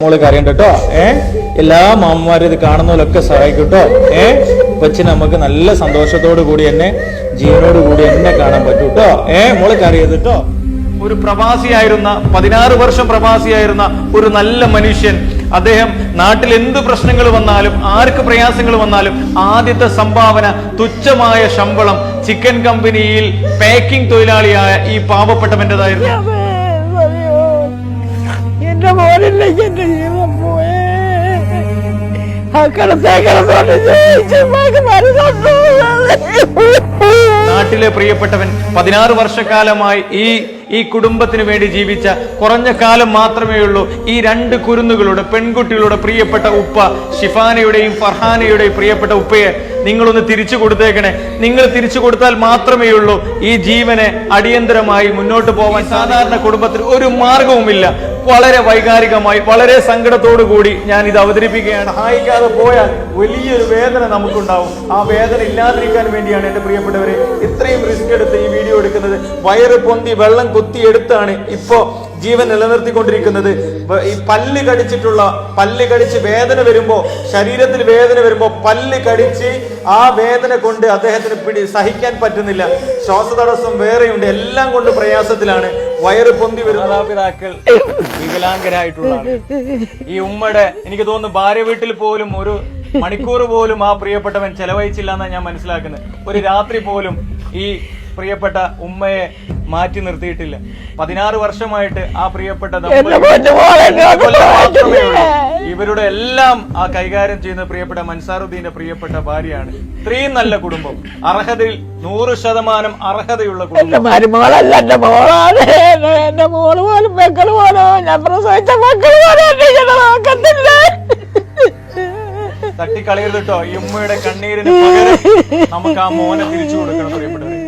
മോൾ കാര്യം കേട്ടോ. ഏ? എല്ലാ മാമ്മമാരും ഇത് കാണുന്നവരൊക്കെ സഹായിക്കും കേട്ടോ. ഏ? കൊച്ചിന് നമുക്ക് നല്ല സന്തോഷത്തോടു കൂടി എന്നെ ജീവനോട് കൂടി എന്നെ കാണാൻ പറ്റൂ കേട്ടോ. ഏ? മോൾ കരയത് കേട്ടോ. ഒരു പ്രവാസിയായിരുന്ന പതിനാറ് വർഷം പ്രവാസിയായിരുന്ന ഒരു നല്ല മനുഷ്യൻ. അദ്ദേഹം നാട്ടിൽ എന്ത് പ്രശ്നങ്ങൾ വന്നാലും ആർക്ക് പ്രയാസങ്ങൾ വന്നാലും ആദ്യത്തെ സംഭാവന തുച്ഛമായ ശമ്പളം ചിക്കൻ കമ്പനിയിൽ പാക്കിംഗ് തൊഴിലാളിയായ ഈ പാവപ്പെട്ടവന്റെതായിരുന്നു. നാട്ടിലെ പ്രിയപ്പെട്ടവൻ പതിനാറ് വർഷക്കാലമായി ഈ ഈ കുടുംബത്തിന് വേണ്ടി ജീവിച്ച കുറഞ്ഞ കാലം മാത്രമേ ഉള്ളൂ. ഈ രണ്ട് കുരുന്നുകളുടെ പെൺകുട്ടികളുടെ പ്രിയപ്പെട്ട ഉപ്പ ഷിഫാനയുടെയും ഫർഹാനയുടെയും പ്രിയപ്പെട്ട ഉപ്പയെ നിങ്ങളൊന്ന് തിരിച്ചു കൊടുത്തേക്കണേ. നിങ്ങൾ തിരിച്ചു കൊടുത്താൽ മാത്രമേ ഉള്ളൂ. ഈ ജീവനെ അടിയന്തരമായി മുന്നോട്ട് പോവാൻ സാധാരണ കുടുംബത്തിൽ ഒരു മാർഗവുമില്ല. വളരെ വൈകാരികമായി വളരെ സങ്കടത്തോടു കൂടി ഞാൻ ഇത് അവതരിപ്പിക്കുകയാണ്. സഹായിക്കാതെ പോയാൽ വലിയൊരു വേദന നമുക്കുണ്ടാവും. ആ വേദന ഇല്ലാതിരിക്കാൻ വേണ്ടിയാണ് എന്റെ പ്രിയപ്പെട്ടവരെ ഇത്രയും റിസ്ക് എടുത്ത് ഈ വീഡിയോ എടുക്കുന്നത്. വയറ് പൊന്തി വെള്ളം കുത്തി എടുത്താണ് ഇപ്പോ ജീവൻ നിലനിർത്തിക്കൊണ്ടിരിക്കുന്നത്. ഈ പല്ല് കടിച്ചിട്ടുള്ള പല്ല് കടിച്ച് വേദന വരുമ്പോ ശരീരത്തിൽ വേദന വരുമ്പോ പല്ല് കടിച്ച് ആ വേദന കൊണ്ട് അദ്ദേഹത്തിന് പിടി സഹിക്കാൻ പറ്റുന്നില്ല. ശ്വാസതടസ്സം വേറെയുണ്ട്. എല്ലാം കൊണ്ട് പ്രയാസത്തിലാണ്. വയറ് പൊന്തി വരുന്ന. മാതാപിതാക്കൾ വികലാംഗരായിട്ടുള്ള ഈ ഉമ്മയുടെ എനിക്ക് തോന്നുന്നു ഭാര്യ വീട്ടിൽ പോലും ഒരു മണിക്കൂർ പോലും ആ പ്രിയപ്പെട്ടവൻ ചെലവഴിച്ചില്ല എന്നാണ് ഞാൻ മനസ്സിലാക്കുന്നത്. ഒരു രാത്രി പോലും ഈ പ്രിയപ്പെട്ട ഉമ്മയെ മാറ്റി നിർത്തിയിട്ടില്ല. പതിനാറ് വർഷമായിട്ട് ആ പ്രിയപ്പെട്ട ഇവരുടെ എല്ലാം ആ കൈകാര്യം ചെയ്യുന്ന പ്രിയപ്പെട്ട മൻസാറുദ്ദീന്റെ പ്രിയപ്പെട്ട ഭാര്യയാണ്. ഇത്രയും നല്ല കുടുംബം. അർഹതയിൽ നൂറ് ശതമാനം അർഹതയുള്ള കുടുംബം. എന്റെ മരുമോളല്ല എന്റെ മോളാണ്. എന്റെ എന്റെ മോൾ പോലും മക്കൾ പോലും ഞാൻ പ്രസവിച്ച മക്കൾ പോലും എന്നെ ഇങ്ങനെ തട്ടിക്കളയരുത് കേട്ടോ ഈ ഉമ്മയുടെ കണ്ണീരിന് പകരം നമുക്ക് ആ മോനെ തിരിച്ചു കൊടുക്കണം പ്രിയപ്പെട്ടവരെ.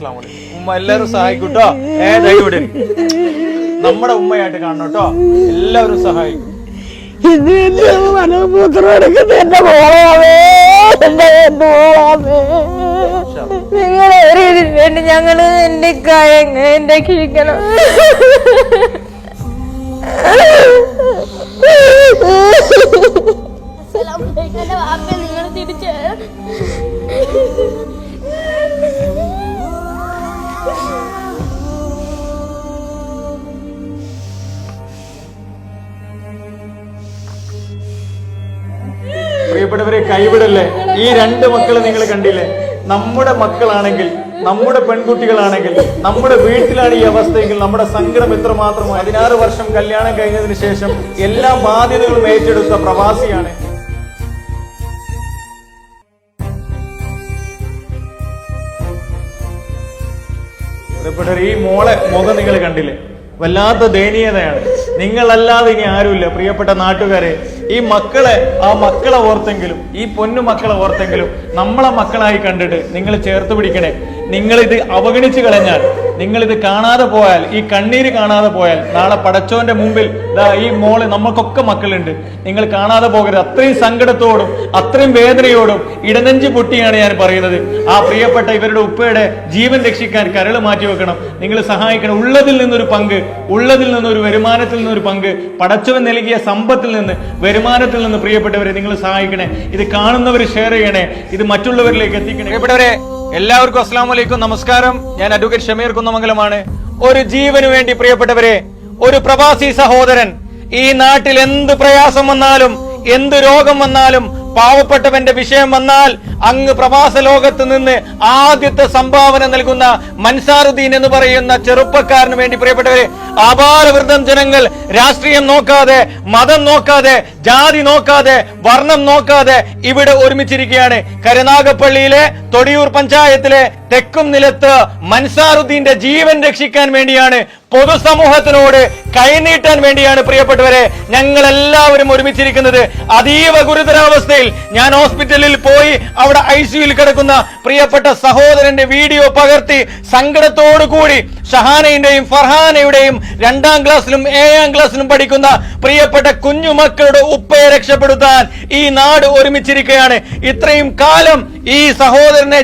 അസ്സലാമു അലൈക്കും. ഉമ്മ എല്ലാവരും സഹായിക്കൂട്ടോ ഏ ദൈവം നമ്മുടെ ഉമ്മയായിട്ട് കാണണം കേട്ടോ എല്ലാവരും സഹായിക്കും. ഇത് എന്റെ മനപുത്രം എടുക്കുന്ന എന്റെ മോളാവേ എന്റെ എന്റെ മോളാവേ. നിങ്ങളെ ഒരു ഇതിന് വേണ്ടി ഞങ്ങൾ എന്റെ കായങ്ങ എന്റെ കിഴിക്കണം നിങ്ങൾ തിരിച്ച്. പ്രിയപ്പെട്ടവരെ കൈവിടല്ലേ? ഈ രണ്ട് മക്കളെ നിങ്ങൾ കണ്ടില്ലേ? നമ്മുടെ മക്കളാണെങ്കിൽ നമ്മുടെ പെൺകുട്ടികളാണെങ്കിൽ നമ്മുടെ വീട്ടിലാണ് ഈ അവസ്ഥയെങ്കിൽ നമ്മുടെ സങ്കടം എത്രമാത്രം പതിനാറ് വർഷം കല്യാണം കഴിഞ്ഞതിന് ശേഷം എല്ലാ ബാധ്യതകളും ഏറ്റെടുത്ത പ്രവാസിയാണ്. ഈ മോളെ മുഖം നിങ്ങൾ കണ്ടില്ലേ? വല്ലാത്ത ദയനീയതയാണ്. നിങ്ങളല്ലാതെ ഇനി ആരുമില്ല. പ്രിയപ്പെട്ട നാട്ടുകാരെ ഈ മക്കളെ ആ മക്കളെ ഓർത്തെങ്കിലും ഈ പൊന്നു മക്കളെ ഓർത്തെങ്കിലും നമ്മളെ മക്കളായി കണ്ടിട്ട് നിങ്ങൾ ചേർത്ത് പിടിക്കണേ. നിങ്ങളിത് അവഗണിച്ചു കളഞ്ഞാൽ നിങ്ങളിത് കാണാതെ പോയാൽ ഈ കണ്ണീര് കാണാതെ പോയാൽ നാളെ പടച്ചോന്റെ മുമ്പിൽ ഈ മോൾ നമ്മൾക്കൊക്കെ മക്കളുണ്ട്. നിങ്ങൾ കാണാതെ പോകരുത്. അത്രയും സങ്കടത്തോടും അത്രയും വേദനയോടും ഇടനെഞ്ച് പൊട്ടിയാണ് ഞാൻ പറയുന്നത്. ആ പ്രിയപ്പെട്ട ഇവരുടെ ഉപ്പയുടെ ജീവൻ രക്ഷിക്കാൻ കരൾ മാറ്റി വെക്കണം. നിങ്ങൾ സഹായിക്കണം. ഉള്ളതിൽ നിന്നൊരു പങ്ക് ഉള്ളതിൽ നിന്നൊരു വരുമാനത്തിൽ നിന്നൊരു പങ്ക് പടച്ചവൻ നൽകിയ സമ്പത്തിൽ നിന്ന് വരുമാനത്തിൽ നിന്ന് പ്രിയപ്പെട്ടവരെ നിങ്ങൾ സഹായിക്കണേ. ഇത് കാണുന്നവർ ഷെയർ ചെയ്യണേ. ഇത് മറ്റുള്ളവരിലേക്ക് എത്തിക്കണേ. പ്രിയപ്പെട്ടവരെ എല്ലാവർക്കും അസ്സാം വലൈക്കും നമസ്കാരം. ഞാൻ അഡ്വക്കേറ്റ് ഷമീർ കുന്നമംഗലമാണ്. ഒരു ജീവന് വേണ്ടി പ്രിയപ്പെട്ടവരെ ഒരു പ്രവാസി സഹോദരൻ ഈ നാട്ടിൽ എന്ത് പ്രയാസം വന്നാലും എന്ത് രോഗം വന്നാലും പാവപ്പെട്ടവന്റെ വിഷയം വന്നാൽ അങ്ങ് പ്രവാസ ലോകത്ത് നിന്ന് ആദ്യത്തെ സംഭാവന നൽകുന്ന മൻസാറുദ്ദീൻ എന്ന് പറയുന്ന ചെറുപ്പക്കാരന് വേണ്ടി പ്രിയപ്പെട്ടവരെ അപാരവൃദ്ധം ജനങ്ങൾ രാഷ്ട്രീയം നോക്കാതെ മതം നോക്കാതെ ജാതി നോക്കാതെ വർണം നോക്കാതെ ഇവിടെ ഒരുമിച്ചിരിക്കുകയാണ്. കരുനാഗപ്പള്ളിയിലെ തൊടിയൂർ പഞ്ചായത്തിലെ തെക്കും നിലത്ത് മൻസാറുദ്ദീന്റെ ജീവൻ രക്ഷിക്കാൻ വേണ്ടിയാണ് പൊതുസമൂഹത്തിനോട് കൈനീട്ടാൻ വേണ്ടിയാണ് പ്രിയപ്പെട്ടവരെ ഞങ്ങൾ എല്ലാവരും ഒരുമിച്ചിരിക്കുന്നത്. അതീവ ഗുരുതരാവസ്ഥയിൽ ഞാൻ ഹോസ്പിറ്റലിൽ പോയി അവിടെ ഐ സിയുയിൽ കിടക്കുന്ന പ്രിയപ്പെട്ട സഹോദരന്റെ വീഡിയോ പകർത്തി സങ്കടത്തോടു കൂടി ഷഹാനയുടെയും ഫർഹാനയുടെയും രണ്ടാം ക്ലാസ്സിലും ഏഴാം ക്ലാസ്സിലും പഠിക്കുന്ന പ്രിയപ്പെട്ട കുഞ്ഞുമക്കളുടെ ഉപ്പയെ രക്ഷപ്പെടുത്താൻ ഈ നാട് ഒരുമിച്ചിരിക്കുകയാണ്. ഇത്രയും കാലം ഈ സഹോദരനെ